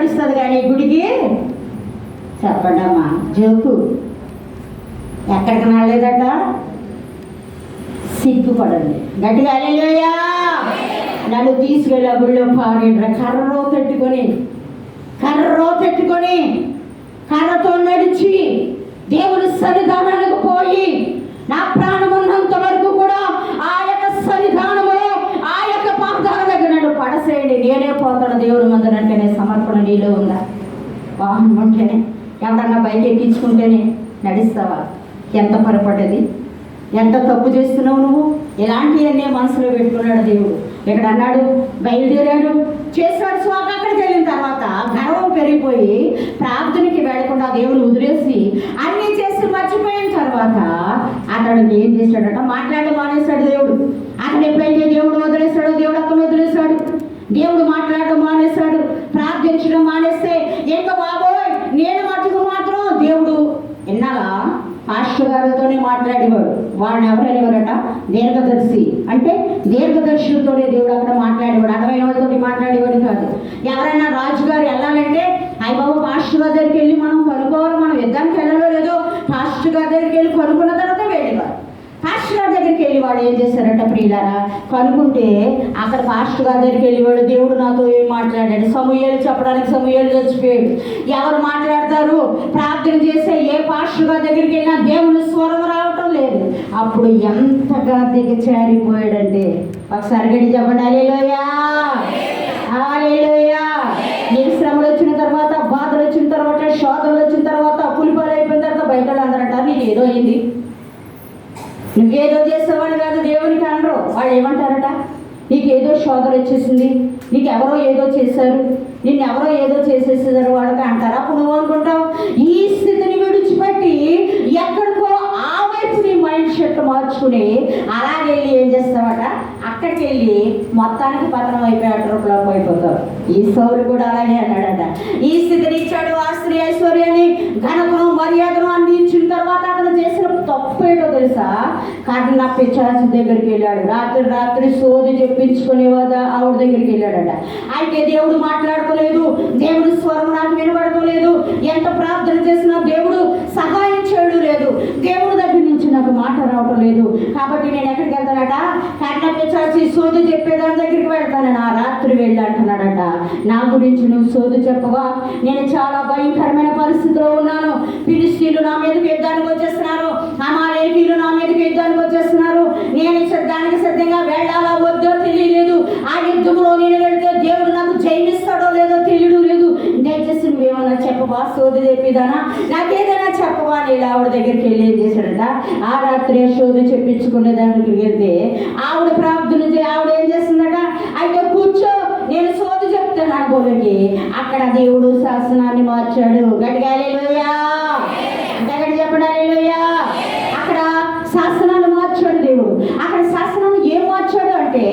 నడుస్తుంది కానీ గుడికి? చెప్పండమ్మా జోకు. ఎక్కడికి నడలేదట సిగ్గుపడండి. గట్టిగా అలెలుయా నన్ను తీసుకెళ్ళి గుడిలో పారేడ్ర కర్రో పెట్టుకొని కర్రో పెట్టుకొని కర్రతో నడిచి దేవుని సన్నిధానాలకు పోయి నా ప్రాణం ఉన్నంత వరకు కూడా ఆ యొక్క సన్నిధానములో ఆ యొక్క పాదాల దగ్గర నన్ను పడసేయండి నేనే పోతాను దేవుని మందనంటేనే సమర్పణ నీలో ఉందా? వాహనం ఉంటేనే ఎవడన్నా బయట ఎక్కించుకుంటేనే నడుస్తావా? ఎంత పొరపడ్డది ఎంత తప్పు చేస్తున్నావు నువ్వు? ఇలాంటివన్నీ మనసులో పెట్టుకున్నాడు దేవుడు. ఇక్కడ అన్నాడు బయలుదేరాడు. చేశాడు స్వాగ అక్కడికి వెళ్ళిన తర్వాత గర్వం పెరిగిపోయి ప్రార్థనకి వెళ్ళకుండా దేవుడు వదిలేసి అన్ని చేసి మర్చిపోయిన తర్వాత అతడు ఏం చేశాడట? మాట్లాడడం మానేశాడు దేవుడు. అతను ఎప్పుడైతే దేవుడు వదిలేశాడో దేవుడు అక్కడ వదిలేశాడు. దేవుడు మాట్లాడడం మానేశాడు. ప్రేమించడం మానేస్తే ఇంకా బాబోయ్? నేను మట్టుకు మాత్రం దేవుడు. ఎన్నాగా పాస్టర్ గారితోనే మాట్లాడేవాడు. వాడిని ఎవరనేవారట? దీర్ఘదర్శి. అంటే దీర్ఘదర్శులతోనే దేవుడు అక్కడ మాట్లాడేవాడు. అర్థమైన వాళ్ళతో మాట్లాడేవాడు కాదు. ఎవరైనా రాజుగారు వెళ్ళాలంటే అయ్య బాబు పాస్టర్ గారి దగ్గరికి వెళ్ళి మనం కనుక్కోవాలి మనం యుద్ధానికి వెళ్ళలో లేదో. పాస్టర్ గారి దగ్గరికి వెళ్ళి కనుక్కున్న తర్వాత వెళ్ళేవారు పాస్టర్ గారి దగ్గరికి వెళ్ళి వాడు ఏం చేశారట ప్రియులారా? కనుకుంటే అక్కడ పాస్టర్ గారి దగ్గరికి వెళ్ళి వాడు దేవుడు నాతో ఏం మాట్లాడాడు? సమూహాలు చెప్పడానికి సమూహాలు చచ్చిపోయాడు. ఎవరు మాట్లాడతారు? ప్రార్థన చేస్తే ఏ పాస్టర్ గారి దగ్గరికి వెళ్ళినా దేవుని స్వరం రావటం లేదు. అప్పుడు ఎంతగా దిగచారిపోయాడంటే ఒకసారి గడి చెప్పండి అలేలోయా అలేలోయా నీకు శ్రమలు వచ్చిన తర్వాత బాధలు వచ్చిన తర్వాత శోధనలు వచ్చిన తర్వాత పులిపాలు అయిపోయిన తర్వాత బయట వాళ్ళు అందరూ నీకు ఏదో అయింది? నువ్వేదో చేసేవాడు కాదు దేవునికి అనరు. వాళ్ళు ఏమంటారట? నీకేదో శోధన వచ్చేసింది. నీకెవరో ఏదో చేశారు. నిన్ను ఎవరో ఏదో చేసేసారు వాళ్ళకి అంటారా అప్పుడు నువ్వు అనుకుంటావు? ఈ స్థితిని విడిచిపెట్టి ఎక్కడికో ఆ వైపు నీ మైండ్ షిఫ్ట్ మార్చుకుని అలాగే వెళ్ళి ఏం చేస్తావట? అక్కడికి వెళ్ళి మొత్తానికి పతనం అయిపోయి అట్రపులోకి అయిపోతావు ఈ సౌలు కూడా అలాగే అన్నాడట. ఈ స్థితిని ఇచ్చాడు ఆ స్త్రీ ఐశ్వర్యాన్ని. ఘనకును మర్యాద అన్ని ఇచ్చిన తర్వాత అతను చేసిన తప్పు ఏంటో తెలుసా కర్ణ పిచ్చాచి దగ్గరికి వెళ్ళాడు. రాత్రి రాత్రి సోది చెప్పించుకునే వద్ద ఆవిడ దగ్గరికి వెళ్ళాడట. అయితే దేవుడు మాట్లాడుకోలేదు. దేవుడు స్వరం నాకు వినబడతలేదు ఎంత ప్రార్థన చేసినా దేవుడు సహాయం చేయడం లేదు. దేవుడు దగ్గర నుంచి నాకు మాట రావటం లేదు. కాబట్టి నేను కర్ణ పిచ్చాచి సోది చెప్పేదాని దగ్గరికి వెళ్తాను నా రాత్రి వెళ్ళి అంటున్నాడట. నా గురించి నువ్వు సోదు చెప్పవా? నేను చాలా భయంకరమైన పరిస్థితిలో ఉన్నాను. ఫిలిస్తీన్లు నా మీదకి యుద్ధానికి వచ్చేస్తున్నారు. అమాలేకీలు నా మీదకి యుద్ధానికి వచ్చేస్తున్నారు. నేను దానికి సిద్ధంగా వెళ్ళాలా వద్దో తెలియలేదు. ఆ యుద్ధంలో నేను వెళ్తే దేవుడు నాకు జయమిస్తాడో లేదో తెలియడం లేదు. దయచేసి నువ్వేమన్నా చెప్పవా? సోది చెప్పిదానా నాకేదైనా చెప్పవా? నేను ఆవిడ దగ్గరికి వెళ్ళి ఏం చేశాడట? ఆ రాత్రి సోది చెప్పించుకునే దానికి వెళ్తే ఆవిడ ప్రార్థన చే ఆవిడ ఏం చేస్తుందట? అయితే కూర్చో నేను సోది చెప్తాను అనుకోకండి అక్కడ దేవుడు శాసనాన్ని మార్చాడు. గట్టిగా హల్లెలూయా! గట్టి అక్కడ శాసన మార్చాడు దేవుడు అక్కడ శాసనాన్ని ఏం మార్చాడు అంటే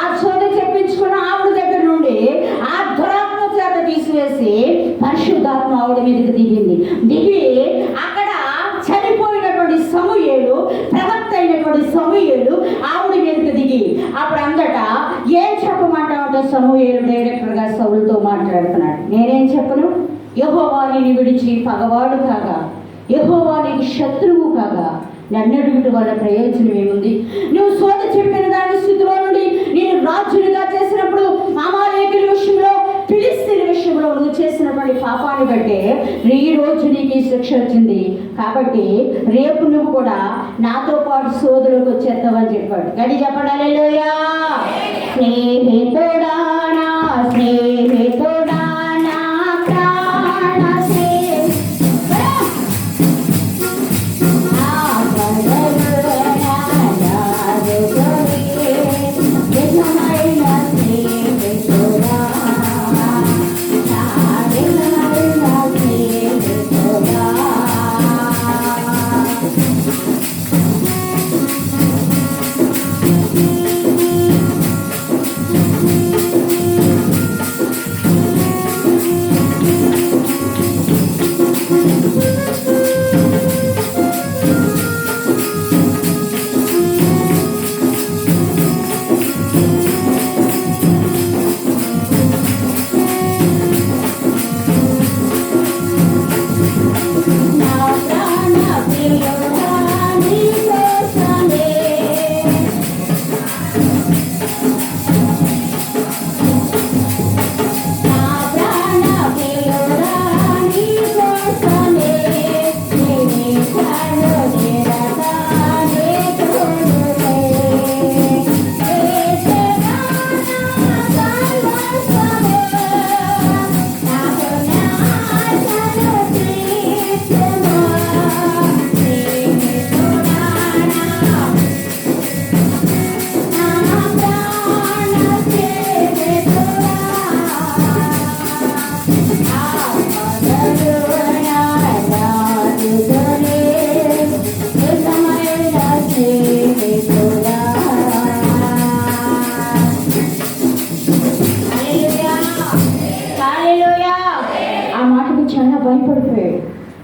ఆ సోది చెప్పించుకున్న ఆవిడ దగ్గర నుండి ఆ దురాత్మ చేత తీసివేసి పరిశుద్ధాత్మ ఆవిడ మీదకి దిగింది. దిగి అక్కడ చనిపోయినటువంటి సమూహేలు ప్రవక్త అయినటువంటి సమూహేలు ఆవిడ మీదకి దిగి. అప్పుడు అందట ఏం చెప్పమంటామంటే సమూహేలు డైరెక్టర్గా సౌలుతో మాట్లాడుతున్నాడు. నేనేం చెప్పను? యహోవాణిని విడిచి పగవాడు కాగా యహోవానికి శత్రువు కాగా నన్నడుగుట వల్ల ప్రయోజనం ఏముంది? నువ్వు సోద చెప్పిన దాని స్థితిలో నుండి నేను రాజునిగా చేసినప్పుడు అమాలేకుల విషయంలో పిలిస్తున్న విషయంలో నువ్వు చేసినటువంటి పాపాన్ని బట్టే ఈ రోజు నీకు ఈ శిక్ష వచ్చింది. కాబట్టి రేపు నువ్వు కూడా నాతో పాటు సోదరులకు వచ్చేస్తావని చెప్పాడు. గడి చెప్పండి స్నేహితుడా నా స్నేహితుడా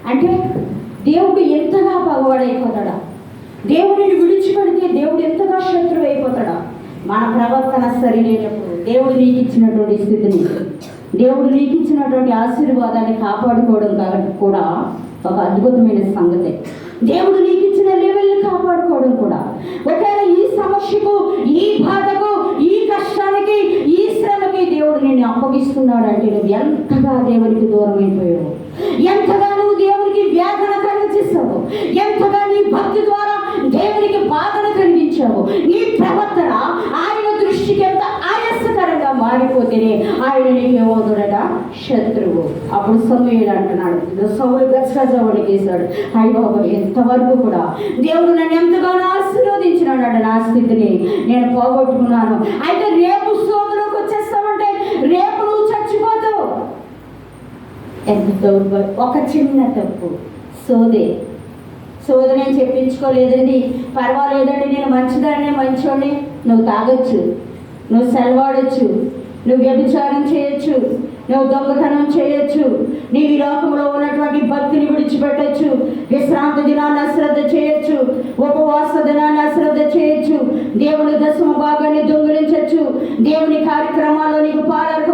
అంటే దేవుడు ఎంతగా పగవాడైపోతాడా దేవుడిని విడిచిపెడితే దేవుడు ఎంతగా శత్రువు అయిపోతాడా మన ప్రవర్తన సరిలేనప్పుడు దేవుడు నీకు ఇచ్చినటువంటి స్థితిని దేవుడు నీకు ఇచ్చినటువంటి ఆశీర్వాదాన్ని కాపాడుకోవడం కాబట్టి కూడా ఒక అద్భుతమైన సంగతి. దేవుడు నీకు ఇచ్చిన లెవెల్ని కాపాడుకోవడం కూడా. ఒకవేళ ఈ సమస్యకు ఈ బాధకు ఈ కష్టానికి ఈ శ్రమకి దేవుడు నిన్ను అప్పగిస్తున్నాడు అంటే నువ్వు ఎంతగా దేవునికి దూరం అయిపోయావు ఎంతగా దేవునికి వేదన కలిగించావు ఎంతగా నీ భక్తి ద్వారా దేవునికి బాధను కలిగించావు. నీ ప్రవర్తన ఆయన దృష్టికి ఎంత ఆయాసకరంగా మారిపోతేనే ఆయన నీకేమవుతుడట శత్రువు. అప్పుడు సమయుడు అంటున్నాడు. సౌలు గచ్చగజవాడికి చేశాడు అయ్య బాబా ఎంతవరకు కూడా దేవుడు నన్ను ఎంతగానో ఆశీర్వదించినాడు అంట నా స్థితిని. నేను పోగొట్టుకున్నాను. అయితే రేపు ఎంత దౌర్భాగ్యం ఒక చిన్న తప్పు. సోదే. సోద నేను చెప్పించుకోలేదండి. పర్వాలేదండి నేను మంచిదాన్ని మంచోడి నువ్వు తాగొచ్చు. నువ్వు సెలవాడొచ్చు. నువ్వు వ్యభిచారం చేయొచ్చు. నువ్వు దొంగతనం చేయొచ్చు. నీ ఈ లోకంలో ఉన్నటువంటి భక్తిని విడిచిపెట్టొచ్చు. విశ్రాంతి దినాన్ని అశ్రద్ధ చేయొచ్చు. ఉపవాస దినాన్ని అశ్రద్ధ చేయొచ్చు. దేవుని దశమ భాగాన్ని దొంగిలించవచ్చు దేవుని కార్యక్రమాల్లో నీకు పాలన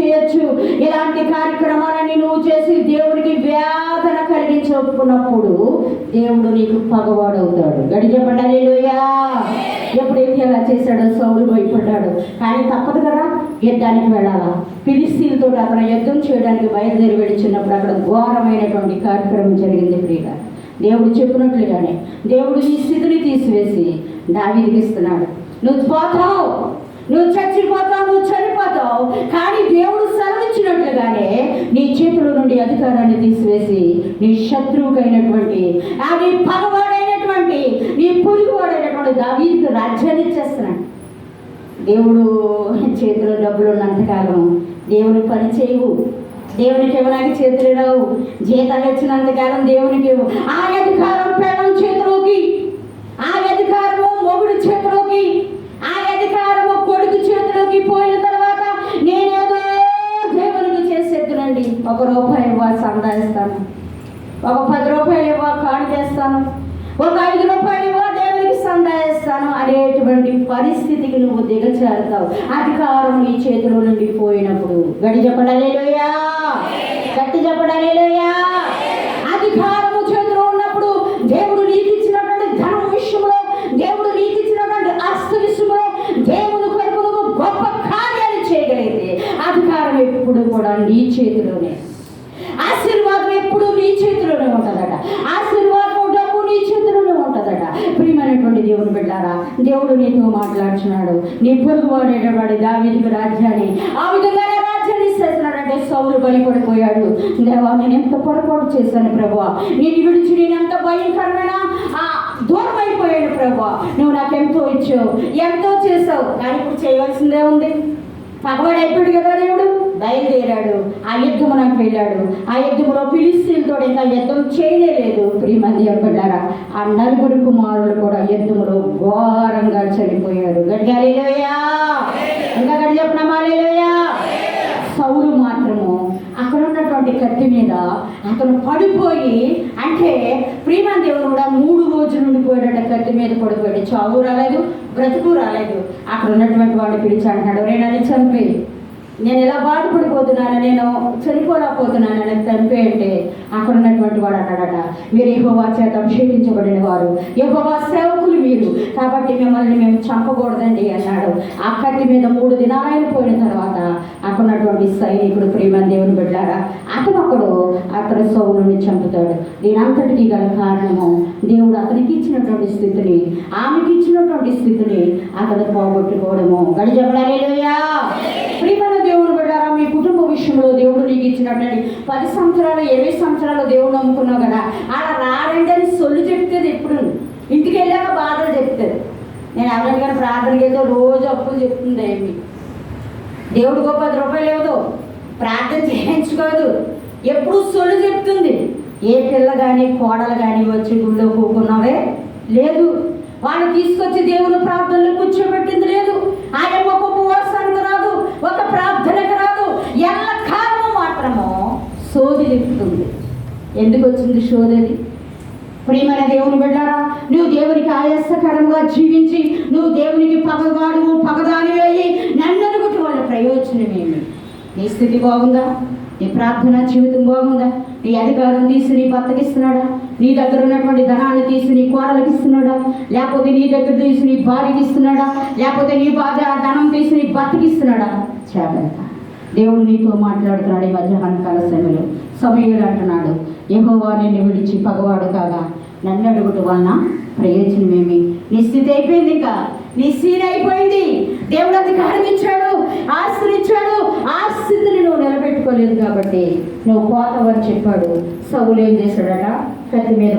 చేయొచ్చు. ఇలాంటి కార్యక్రమాలని నువ్వు చేసి దేవుడికి వేదన కలిగించి ఒప్పుకున్నప్పుడు దేవుడు నీకు పగవాడవుతాడు గడి చెప్పండి హల్లెలూయా. ఎప్పుడైతే అలా చేశాడో సౌలు భయపడ్డాడు. కానీ తప్పదు కదా యుద్ధానికి వెళ్ళాలా? పిలిస్తీలతో అక్కడ యుద్ధం చేయడానికి బయలుదేరి వెళ్ళిచినప్పుడు అక్కడ ఘోరమైనటువంటి కార్యక్రమం జరిగింది ప్రియ. దేవుడు చెప్పినట్లుగానే దేవుడు ఈ స్థితిని తీసివేసి దావిదిగిస్తున్నాడు నువ్వు పోతావు. నువ్వు చచ్చిపోతావు నువ్వు చనిపోతావు కానీ దేవుడు సెలవిచ్చినట్లుగానే నీ చేతుల నుండి అధికారాన్ని తీసివేసి నీ శత్రువుకైనటువంటి ఆ నీ పగవాడైనటువంటి నీ పురుగువాడైనటువంటి దావీకి రాజ్యాన్ని ఇచ్చేస్తున్నాడు. దేవుడు చేతిలో డబ్బులు ఉన్నంతకాలం దేవుని పని చేయవు. దేవునికి ఇవ్వడానికి చేతులు రావు. జీతాలు వచ్చినంతకాలం దేవునికి ఇవ్వు. ఆ అధికారం పెళ్ళం చేతిలోకి ఆ అధికారము మొగుడు చేతిలోకి ఒక రూపాయి ఇవ్వాలి సందా ఇస్తాను. ఒక పది రూపాయలు ఇవ్వ కాడు చేస్తాను ఒక ఐదు రూపాయలు ఇవ్వ దేవునికి సందా ఇస్తాను. అనేటువంటి పరిస్థితికి నువ్వు దిగజారుతావు. అధికారం నీ చేతిలో నుండి పోయినప్పుడు. గడి చెప్పడలేలోయా గట్టి చెప్పడలేలోయా అధికారము చేతిలో ఉన్నప్పుడు దేవుడు నీకు ఇచ్చినటువంటి ధనం విషయంలో దేవుడు నీకు ఇచ్చినటువంటి ఆస్తి విషయంలో దేవుడు కొరకు నువ్వు గొప్ప కార్యాలు చేయగలిగితే అధికారం ఎప్పుడు కూడా నీ చేతిలోనే ఆశీర్వాదం ఎప్పుడు నీ చేతిలోనే ఉంటుందట ఆశీర్వాదం డబ్బు నీ చేతిలోనే ఉంటుందట ప్రియమైనటువంటి దేవుని బిడ్డారా దేవుడు నీతో నిపుణుడు అనేటవాడు దావీదికి రాజ్యాన్ని ఆ విధంగానే రాజ్యాన్ని ఇస్తున్నాడంటే సౌలు భయపడిపోయాడు దేవా నేను ఎంత పొరపాటు చేశాను ప్రభా? నేను విడిచి నేను ఎంత భయంకరమైన ఆ దూరం అయిపోయాడు ప్రభా? నువ్వు నాకు ఎంతో ఇచ్చావు ఎంతో చేసావు కానీ ఇప్పుడు చేయవలసిందే ఉంది. పగవాడు అయిపోయాడు కదా దేవుడు. బయలుదేరాడు. ఆ యుద్ధమునకు వెళ్ళాడు. ఆ యుద్ధములో పిలిస్తీన్తో ఇంకా యుద్ధం చేయలేదు. ప్రియమంది ఎవరున్నారా ఆ నలుగురు కుమారులు కూడా యుద్ధములో ఘోరంగా చనిపోయారు. గడిగాలేలోయా ఇంకా గడి చెప్పినామాలేలోయా సౌలు మాత్రము అక్కడ ఉన్నటువంటి కత్తి మీద అతను పడిపోయి అంటే ప్రియమాన్ దేవుడు కూడా మూడు రోజులు ఉండిపోయాడు కత్తి మీద పడిపోయాడు. చావు రాలేదు బ్రతుకు రాలేదు. అక్కడ ఉన్నటువంటి వాడిని పిలిచి అంటున్నాడు రే నన్ను చంపి నేను ఎలా బాధపడిపోతున్నాను నేను చనిపోలేకపోతున్నాను అని చంపే అక్కడ ఉన్నటువంటి వాడు అన్నాడట మీరు యహోవా చేత అభిషేకించబడిన వారు. యహోవా సేవకులు మీరు. కాబట్టి మిమ్మల్ని మేము చంపకూడదండి అన్నాడు. ఆ కత్తి మీద మూడు దినాలైన పోయిన తర్వాత అక్కడ ఉన్నటువంటి సైనికుడు ప్రేమ దేవుని బిడ్డారా అతను ఒకడు అతను సౌలుని చంపుతాడు. దీని గల కారణము దేవుడు అతనికి ఇచ్చినటువంటి స్థితిని ఆమెకి ఇచ్చినటువంటి స్థితిని అతను పోగొట్టుకోవడము. గడి ప్రియమైన విషయంలో దేవుడు నీకు ఇచ్చినటువంటి పది సంవత్సరాలు ఇరవై సంవత్సరాలు దేవుడు నమ్ముకున్నావు కదా అలా రారండి అని సొల్లు చెప్తుంది ఎప్పుడు. ఇంటికి వెళ్ళాక బాధలు చెప్తుంది. నేను ఎవరికైనా ప్రార్థనకి వెళ్తే రోజు అప్పులు చెప్తుంది ఏమి దేవుడు గొప్ప పది రూపాయలు ఇవ్వదు ప్రార్థన చేయించుకోదు. ఎప్పుడు సొల్లు చెప్తుంది. ఏ పిల్ల కానీ కోడలు కానీ వచ్చి గుళ్ళో కూకున్నావే? లేదు. వాళ్ళు తీసుకొచ్చి దేవుని ప్రార్థనలో కూర్చోబెట్టింది లేదు. ఆయన ఒక ఉపవాసానికి రాదు ఒక ప్రార్థనకు రాదు ఎల్ల కాలము మాత్రము సోది నింపుతుంది ఎందుకు వచ్చింది శోధది ప్రియమైన దేవుని బిడ్డారా నువ్వు దేవునికి ఆయాసకరంగా జీవించి నువ్వు దేవునికి పగవాడు పగదాని వేయి నన్ను అనుకుంటే వాళ్ళ ప్రయోజనం ఏమి? నీ స్థితి బాగుందా? నీ ప్రార్థన జీవితం బాగుందా? నీ అధికారం తీసి నీ బతకిస్తున్నాడా నీ దగ్గర ఉన్నటువంటి ధనాన్ని తీసి నీ కోరలకు ఇస్తున్నాడా? లేకపోతే నీ దగ్గర తీసి నీ భార్యకి ఇస్తున్నాడా? లేకపోతే నీ భార్య ధనం తీసి నీ బతికిస్తున్నాడా జాగ్రత్త దేవుడు నీతో మాట్లాడుతున్నాడు ఈ మధ్యాహ్న కాల సమయంలో సమయంలో అంటున్నాడు యెహోవా నిన్ను విడిచి పగవాడు కాగా నన్ను అడుగుట వలన ప్రయోజనమేమి? నీ స్థితి అయిపోయింది ఇంకా. నీ సీన్ అయిపోయింది. దేవుడు అధికారం ఇచ్చాడు ఆశ్రయించాడు ఆ స్థితిని నువ్వు నిలబెట్టుకోలేదు కాబట్టి నువ్వు పోతావని చెప్పాడు. సవులు ఏం చేశాడట? కత్తి మీద